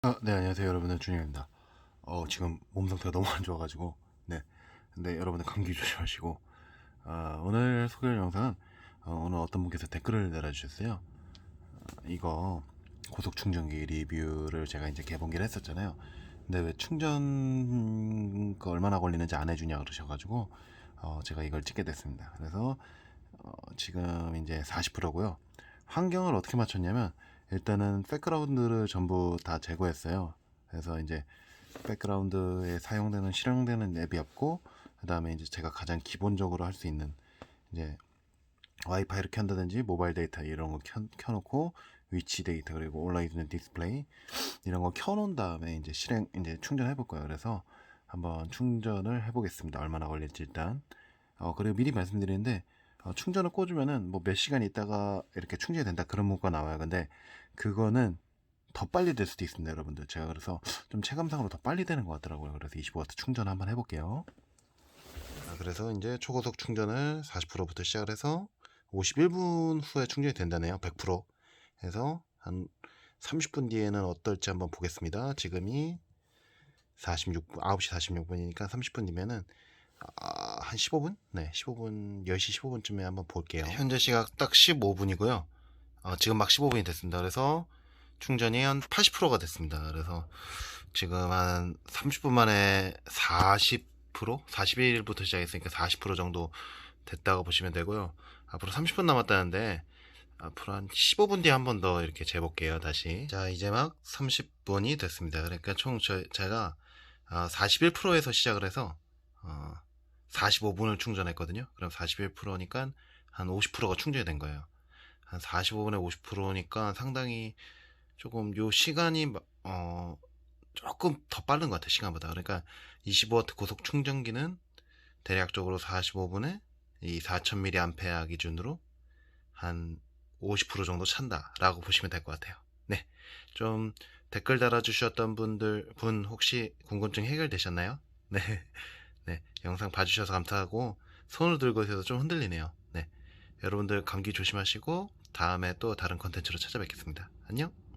아, 네, 안녕하세요, 여러분들. 준영입니다. 어, 지금 몸 상태가 너무 안 좋아가지고, 네. 근데 여러분들 감기 조심하시고, 아, 오늘 소개할 영상은, 어, 오늘 어떤 분께서 댓글을 달아주셨어요. 어, 이거 고속 충전기 리뷰를 제가 이제 개봉기를 했었잖아요. 근데 왜 충전 그 얼마나 걸리는지 안 해주냐 그러셔가지고, 어, 제가 이걸 찍게 됐습니다. 그래서, 어, 지금 이제 40%고요. 환경을 어떻게 맞췄냐면, 일단은 백그라운드를 전부 다 제거했어요. 그래서 이제 백그라운드에 사용되는 실행되는 앱이 없고 그다음에 이제 제가 가장 기본적으로 할 수 있는 이제 와이파이를 켠다든지 모바일 데이터 이런 거 켜, 켜놓고 위치 데이터 그리고 온라인 디스플레이 이런 거 켜놓은 다음에 이제 실행 이제 충전해 볼 거예요. 그래서 한번 충전을 해보겠습니다. 얼마나 걸릴지 일단 어 그리고 미리 말씀드리는데 어, 충전을 꽂으면은 뭐 몇 시간 있다가 이렇게 충전이 된다 그런 문구가 나와요. 근데 그거는 더 빨리 될 수도 있습니다, 여러분들. 제가 그래서 좀 체감상으로 더 빨리 되는 것 같더라고요. 그래서 25W 충전 한번 해볼게요. 자, 그래서 이제 초고속 충전을 40%부터 시작을 해서 51분 후에 충전이 된다네요. 100%. 해서 한 30분 뒤에는 어떨지 한번 보겠습니다. 지금이 46분, 9시 46분이니까 30분 뒤면은 아, 한 15분? 네, 15분, 10시 15분쯤에 한번 볼게요. 현재 시각 딱 15분이고요. 어, 지금 막 15분이 됐습니다. 그래서 충전이 한 80%가 됐습니다. 그래서 지금 한 30분 만에 40%? 41일부터 시작했으니까 40% 정도 됐다고 보시면 되고요. 앞으로 30분 남았다는데 앞으로 한 15분 뒤에 한 번 더 이렇게 재볼게요. 다시. 자, 이제 막 30분이 됐습니다. 그러니까 총 저, 제가 41%에서 시작을 해서 어, 45분을 충전했거든요. 그럼 41%니까 한 50%가 충전이 된 거예요. 한 45분에 50%니까 상당히 조금 요 시간이 어 조금 더 빠른 것 같아요. 시간보다. 그러니까 25W 고속 충전기는 대략적으로 45분에 이 4000mAh 기준으로 한 50% 정도 찬다라고 보시면 될 것 같아요. 네. 좀 댓글 달아주셨던 분들, 분 혹시 궁금증 해결되셨나요? 네. 네. 영상 봐주셔서 감사하고 손을 들고 있어서 좀 흔들리네요. 네. 여러분들 감기 조심하시고 다음에 또 다른 컨텐츠로 찾아뵙겠습니다. 안녕!